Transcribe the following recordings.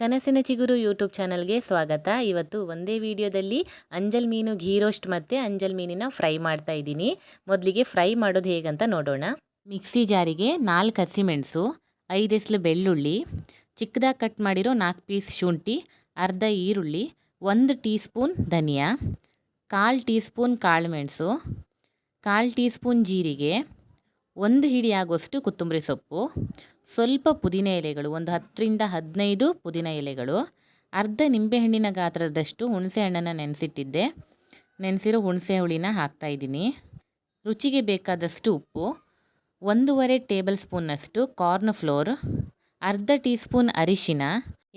ಕನಸಿನ ಚಿಗುರು ಯೂಟ್ಯೂಬ್ ಚಾನಲ್ಗೆ ಸ್ವಾಗತ. ಇವತ್ತು ಒಂದೇ ವಿಡಿಯೋದಲ್ಲಿ ಅಂಜಲ್ ಮೀನು ಘೀ ರೋಸ್ಟ್ ಮತ್ತು ಅಂಜಲ್ ಮೀನಿನ ಫ್ರೈ ಮಾಡ್ತಾ ಇದ್ದೀನಿ. ಮೊದಲಿಗೆ ಫ್ರೈ ಮಾಡೋದು ಹೇಗಂತ ನೋಡೋಣ. ಮಿಕ್ಸಿ ಜಾರಿಗೆ ನಾಲ್ಕು ಹಸಿಮೆಣಸು ಐದೆಸ್ಲು ಬೆಳ್ಳುಳ್ಳಿ, ಚಿಕ್ಕದಾಗಿ ಕಟ್ ಮಾಡಿರೋ ನಾಲ್ಕು ಪೀಸ್ ಶುಂಠಿ, ಅರ್ಧ ಈರುಳ್ಳಿ, ಒಂದು ಟೀ ಸ್ಪೂನ್ ಧನಿಯಾ, ಕಾಲು ಟೀ ಸ್ಪೂನ್ ಕಾಳುಮೆಣಸು ಕಾಲು ಟೀ ಸ್ಪೂನ್ ಜೀರಿಗೆ, ಒಂದು ಹಿಡಿ ಆಗುವಷ್ಟು ಕೊತ್ತಂಬರಿ ಸೊಪ್ಪು ಸ್ವಲ್ಪ ಪುದೀನ ಎಲೆಗಳು, ಒಂದು ಹತ್ತರಿಂದ ಹದಿನೈದು ಪುದೀನ ಎಲೆಗಳು, ಅರ್ಧ ನಿಂಬೆಹಣ್ಣಿನ ಗಾತ್ರದಷ್ಟು ಹುಣಸೆ ಹಣ್ಣನ್ನು ನೆನೆಸಿಟ್ಟಿದ್ದೆ. ನೆನೆಸಿರೋ ಹುಣಸೆ ಹುಳಿನ ಹಾಕ್ತಾಯಿದ್ದೀನಿ ರುಚಿಗೆ ಬೇಕಾದಷ್ಟು ಉಪ್ಪು, ಒಂದೂವರೆ ಟೇಬಲ್ ಸ್ಪೂನ್ನಷ್ಟು ಕಾರ್ನ್ ಫ್ಲೋರ್ ಅರ್ಧ ಟೀ ಸ್ಪೂನ್ ಅರಿಶಿನ,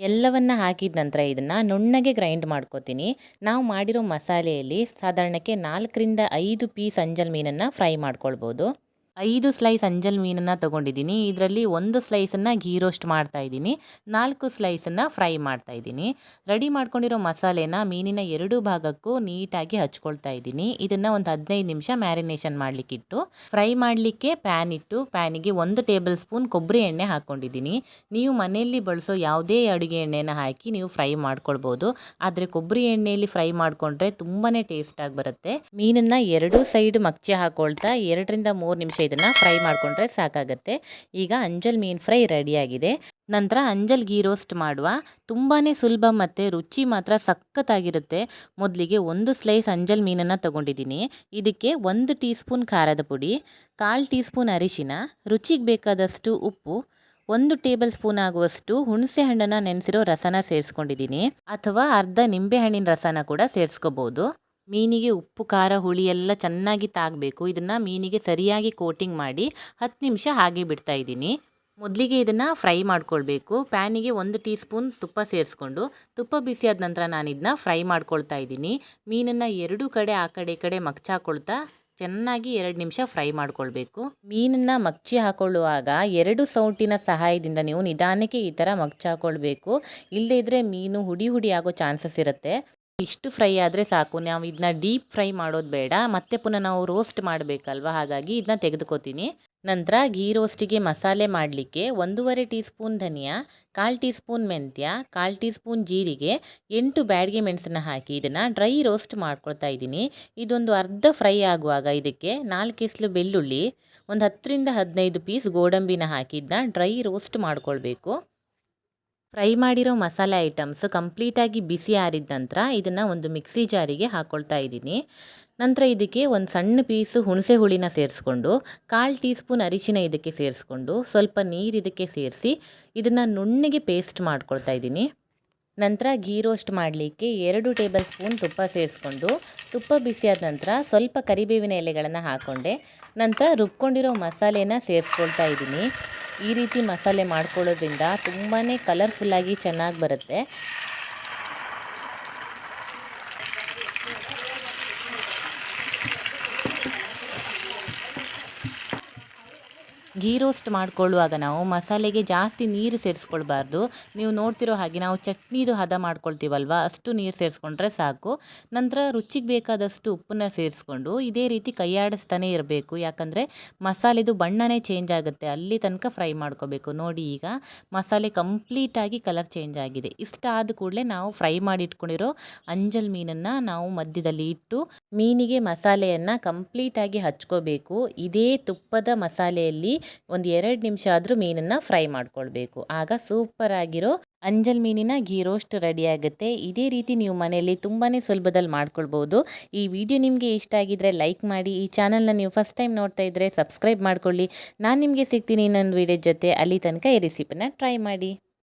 ಎಲ್ಲವನ್ನು ಹಾಕಿದ ನಂತರ ಇದನ್ನು ನುಣ್ಣಗೆ ಗ್ರೈಂಡ್ ಮಾಡ್ಕೋತೀನಿ. ನಾವು ಮಾಡಿರೋ ಮಸಾಲೆಯಲ್ಲಿ ಸಾಧಾರಣಕ್ಕೆ ನಾಲ್ಕರಿಂದ ಐದು ಪೀಸ್ ಅಂಜಲ್ ಮೀನನ್ನು ಫ್ರೈ ಮಾಡ್ಕೊಳ್ಬೋದು. ಐದು ಸ್ಲೈಸ್ ಅಂಜಲ್ ಮೀನನ್ನು ತೊಗೊಂಡಿದ್ದೀನಿ. ಇದರಲ್ಲಿ ಒಂದು ಸ್ಲೈಸನ್ನು ಘೀ ರೋಸ್ಟ್ ಮಾಡ್ತಾ ಇದ್ದೀನಿ. ನಾಲ್ಕು ಸ್ಲೈಸನ್ನು ಫ್ರೈ ಮಾಡ್ತಾ ಇದ್ದೀನಿ. ರೆಡಿ ಮಾಡ್ಕೊಂಡಿರೋ ಮಸಾಲೆನ ಮೀನಿನ ಎರಡು ಭಾಗಕ್ಕೂ ನೀಟಾಗಿ ಹಚ್ಕೊಳ್ತಾ ಇದ್ದೀನಿ. ಇದನ್ನು ಒಂದು ಹದಿನೈದು ನಿಮಿಷ ಮ್ಯಾರಿನೇಷನ್ ಮಾಡಲಿಕ್ಕಿಟ್ಟು ಫ್ರೈ ಮಾಡಲಿಕ್ಕೆ ಪ್ಯಾನ್ ಇಟ್ಟು ಪ್ಯಾನಿಗೆ ಒಂದು ಟೇಬಲ್ ಸ್ಪೂನ್ ಕೊಬ್ಬರಿ ಎಣ್ಣೆ ಹಾಕ್ಕೊಂಡಿದ್ದೀನಿ ನೀವು ಮನೆಯಲ್ಲಿ ಬಳಸೋ ಯಾವುದೇ ಅಡುಗೆ ಎಣ್ಣೆನ ಹಾಕಿ ನೀವು ಫ್ರೈ ಮಾಡ್ಕೊಳ್ಬೋದು. ಆದರೆ ಕೊಬ್ಬರಿ ಎಣ್ಣೆಯಲ್ಲಿ ಫ್ರೈ ಮಾಡಿಕೊಂಡ್ರೆ ತುಂಬಾ ಟೇಸ್ಟಾಗಿ ಬರುತ್ತೆ. ಮೀನನ್ನು ಎರಡು ಸೈಡ್ ಮಚ್ಚೆ ಹಾಕ್ಕೊಳ್ತಾ ಎರಡರಿಂದ ಮೂರು ನಿಮಿಷ ಇದನ್ನು ಫ್ರೈ ಮಾಡಿಕೊಂಡ್ರೆ ಸಾಕಾಗತ್ತೆ. ಈಗ ಅಂಜಲ್ ಮೀನು ಫ್ರೈ ರೆಡಿಯಾಗಿದೆ. ನಂತರ ಅಂಜಲ್ ಗೀ ರೋಸ್ಟ್ ಮಾಡುವ. ತುಂಬಾ ಸುಲಭ ಮತ್ತು ರುಚಿ ಮಾತ್ರ ಸಖತ್ತಾಗಿರುತ್ತೆ. ಮೊದಲಿಗೆ ಒಂದು ಸ್ಲೈಸ್ ಅಂಜಲ್ ಮೀನನ್ನು ತಗೊಂಡಿದ್ದೀನಿ. ಇದಕ್ಕೆ ಒಂದು ಟೀ ಸ್ಪೂನ್ ಖಾರದ ಪುಡಿ, ಕಾಲು ಟೀ ಸ್ಪೂನ್ ಅರಿಶಿನ, ರುಚಿಗೆ ಬೇಕಾದಷ್ಟು ಉಪ್ಪು, ಒಂದು ಟೇಬಲ್ ಸ್ಪೂನ್ ಆಗುವಷ್ಟು ಹುಣಸೆ ಹಣ್ಣನ್ನು ನೆನೆಸಿರೋ ರಸನ ಸೇರಿಸ್ಕೊಂಡಿದ್ದೀನಿ. ಅಥವಾ ಅರ್ಧ ನಿಂಬೆಹಣ್ಣಿನ ರಸನ ಕೂಡ ಸೇರಿಸ್ಕೋಬೋದು. ಮೀನಿಗೆ ಉಪ್ಪು, ಖಾರ, ಹುಳಿ ಎಲ್ಲ ಚೆನ್ನಾಗಿ ತಾಗಬೇಕು. ಇದನ್ನು ಮೀನಿಗೆ ಸರಿಯಾಗಿ ಕೋಟಿಂಗ್ ಮಾಡಿ ಹತ್ತು ನಿಮಿಷ ಹಾಗೆ ಬಿಡ್ತಾ ಇದ್ದೀನಿ. ಮೊದಲಿಗೆ ಇದನ್ನು ಫ್ರೈ ಮಾಡ್ಕೊಳ್ಬೇಕು. ಪ್ಯಾನಿಗೆ ಒಂದು ಟೀ ಸ್ಪೂನ್ ತುಪ್ಪ ಸೇರಿಸ್ಕೊಂಡು, ತುಪ್ಪ ಬಿಸಿಯಾದ ನಂತರ ನಾನು ಇದನ್ನ ಫ್ರೈ ಮಾಡ್ಕೊಳ್ತಾ ಇದ್ದೀನಿ. ಮೀನನ್ನು ಎರಡು ಕಡೆ, ಆ ಕಡೆ, ಈ ಕಡೆ ಮಗ್ಚಾಕೊಳ್ತಾ ಚೆನ್ನಾಗಿ ಎರಡು ನಿಮಿಷ ಫ್ರೈ ಮಾಡ್ಕೊಳ್ಬೇಕು. ಮೀನನ್ನು ಮಗ್ಚಿ ಹಾಕೊಳ್ಳುವಾಗ ಎರಡು ಸೌಟಿನ ಸಹಾಯದಿಂದ ನೀವು ನಿಧಾನಕ್ಕೆ ಈ ಥರ ಮಗ್ಚಾಕೊಳ್ಬೇಕು. ಇಲ್ಲದೇ ಇದ್ದರೆ ಮೀನು ಹುಡಿ ಹುಡಿ ಆಗೋ ಚಾನ್ಸಸ್ ಇರುತ್ತೆ. ಇಷ್ಟು ಫ್ರೈ ಆದರೆ ಸಾಕು. ನಾವು ಇದನ್ನ ಡೀಪ್ ಫ್ರೈ ಮಾಡೋದು ಬೇಡ. ಮತ್ತೆ ಪುನಃ ನಾವು ರೋಸ್ಟ್ ಮಾಡಬೇಕಲ್ವ? ಹಾಗಾಗಿ ಇದನ್ನ ತೆಗೆದುಕೋತೀನಿ. ನಂತರ ಘೀ ರೋಸ್ಟಿಗೆ ಮಸಾಲೆ ಮಾಡಲಿಕ್ಕೆ ಒಂದೂವರೆ ಟೀ ಸ್ಪೂನ್ ಧನಿಯಾ, ಕಾಲು ಟೀ ಸ್ಪೂನ್ ಮೆಂತ್ಯ, ಕಾಲು ಟೀ ಸ್ಪೂನ್ ಜೀರಿಗೆ, ಎಂಟು ಬ್ಯಾಡಿಗೆ ಮೆಣಸನ್ನ ಹಾಕಿ ಇದನ್ನು ಡ್ರೈ ರೋಸ್ಟ್ ಮಾಡ್ಕೊಳ್ತಾ ಇದ್ದೀನಿ. ಇದೊಂದು ಅರ್ಧ ಫ್ರೈ ಆಗುವಾಗ ಇದಕ್ಕೆ ನಾಲ್ಕು ಎಸ್ಲು ಬೆಳ್ಳುಳ್ಳಿ, ಒಂದು ಹತ್ತರಿಂದ ಹದಿನೈದು ಪೀಸ್ ಗೋಡಂಬಿನ ಹಾಕಿದ್ದನ್ನ ಡ್ರೈ ರೋಸ್ಟ್ ಮಾಡ್ಕೊಳ್ಬೇಕು. ಫ್ರೈ ಮಾಡಿರೋ ಮಸಾಲೆ ಐಟಮ್ಸ್ ಕಂಪ್ಲೀಟಾಗಿ ಬಿಸಿ ಆರಿದ ನಂತರ ಇದನ್ನು ಒಂದು ಮಿಕ್ಸಿ ಜಾರಿಗೆ ಹಾಕ್ಕೊಳ್ತಾ ಇದ್ದೀನಿ. ನಂತರ ಇದಕ್ಕೆ ಒಂದು ಸಣ್ಣ ಪೀಸು ಹುಣಸೆ ಹುಳಿನ ಸೇರಿಸ್ಕೊಂಡು ಕಾಲು ಟೀ ಸ್ಪೂನ್ ಅರಿಶಿನ ಇದಕ್ಕೆ ಸೇರಿಸ್ಕೊಂಡು ಸ್ವಲ್ಪ ನೀರು ಇದಕ್ಕೆ ಸೇರಿಸಿ ಇದನ್ನು ನುಣ್ಣಗೆ ಪೇಸ್ಟ್ ಮಾಡ್ಕೊಳ್ತಾ ಇದ್ದೀನಿ. ನಂತರ ಘೀ ರೋಸ್ಟ್ ಮಾಡಲಿಕ್ಕೆ ಎರಡು ಟೇಬಲ್ ಸ್ಪೂನ್ ತುಪ್ಪ ಸೇರಿಸ್ಕೊಂಡು ತುಪ್ಪ ಬಿಸಿಯಾದ ನಂತರ ಸ್ವಲ್ಪ ಕರಿಬೇವಿನ ಎಲೆಗಳನ್ನು ಹಾಕ್ಕೊಂಡೆ ನಂತರ ರುಬ್ಕೊಂಡಿರೋ ಮಸಾಲೆನ ಸೇರಿಸ್ಕೊಳ್ತಾ ಇದ್ದೀನಿ. ಈ ರೀತಿ ಮಸಾಲೆ ಮಾಡ್ಕೊಳ್ಳೋದ್ರಿಂದ ತುಂಬಾ ಕಲರ್ಫುಲ್ಲಾಗಿ ಚೆನ್ನಾಗಿ ಬರುತ್ತೆ. ಘೀ ರೋಸ್ಟ್ ಮಾಡ್ಕೊಳ್ಳುವಾಗ ನಾವು ಮಸಾಲೆಗೆ ಜಾಸ್ತಿ ನೀರು ಸೇರಿಸ್ಕೊಳ್ಬಾರ್ದು. ನೀವು ನೋಡ್ತಿರೋ ಹಾಗೆ ನಾವು ಚಟ್ನಿದು ಹದ ಮಾಡ್ಕೊಳ್ತೀವಲ್ವ? ಅಷ್ಟು ನೀರು ಸೇರಿಸ್ಕೊಂಡ್ರೆ ಸಾಕು. ನಂತರ ರುಚಿಗೆ ಬೇಕಾದಷ್ಟು ಉಪ್ಪನ್ನ ಸೇರಿಸ್ಕೊಂಡು ಇದೇ ರೀತಿ ಕೈಯಾಡಿಸ್ತಾನೆ ಇರಬೇಕು. ಯಾಕಂದರೆ ಮಸಾಲೆದು ಬಣ್ಣನೇ ಚೇಂಜ್ ಆಗುತ್ತೆ. ಅಲ್ಲಿ ತನಕ ಫ್ರೈ ಮಾಡ್ಕೋಬೇಕು. ನೋಡಿ ಈಗ ಮಸಾಲೆ ಕಂಪ್ಲೀಟಾಗಿ ಕಲರ್ ಚೇಂಜ್ ಆಗಿದೆ. ಇಷ್ಟ ಆದ ಕೂಡಲೇ ನಾವು ಫ್ರೈ ಮಾಡಿ ಇಟ್ಕೊಂಡಿರೋ ಅಂಜಲ್ ಮೀನನ್ನು ನಾವು ಮಧ್ಯದಲ್ಲಿ ಇಟ್ಟು ಮೀನಿಗೆ ಮಸಾಲೆಯನ್ನು ಕಂಪ್ಲೀಟಾಗಿ ಹಚ್ಕೋಬೇಕು. ಇದೇ ತುಪ್ಪದ ಮಸಾಲೆಯಲ್ಲಿ ಒಂದು ಎರಡು ನಿಮಿಷ ಆದರೂ ಮೀನನ್ನು ಫ್ರೈ ಮಾಡ್ಕೊಳ್ಬೇಕು. ಆಗ ಸೂಪರ್ ಆಗಿರೋ ಅಂಜಲ್ ಮೀನಿನ ಘೀ ರೋಸ್ಟ್ ರೆಡಿ ಆಗುತ್ತೆ. ಇದೇ ರೀತಿ ನೀವು ಮನೆಯಲ್ಲಿ ತುಂಬಾ ಸುಲಭದಲ್ಲಿ ಮಾಡ್ಕೊಳ್ಬೋದು. ಈ ವಿಡಿಯೋ ನಿಮಗೆ ಇಷ್ಟ ಆಗಿದ್ರೆ ಲೈಕ್ ಮಾಡಿ. ಈ ಚಾನಲ್ನ ನೀವು ಫಸ್ಟ್ ಟೈಮ್ ನೋಡ್ತಾ ಇದ್ದರೆ ಸಬ್ಸ್ಕ್ರೈಬ್ ಮಾಡ್ಕೊಳ್ಳಿ. ನಾನು ನಿಮಗೆ ಸಿಗ್ತೀನಿ ಇನ್ನೊಂದು ವಿಡಿಯೋ ಜೊತೆ. ಅಲ್ಲಿ ತನಕ ಈ ರೆಸಿಪಿನ ಟ್ರೈ ಮಾಡಿ.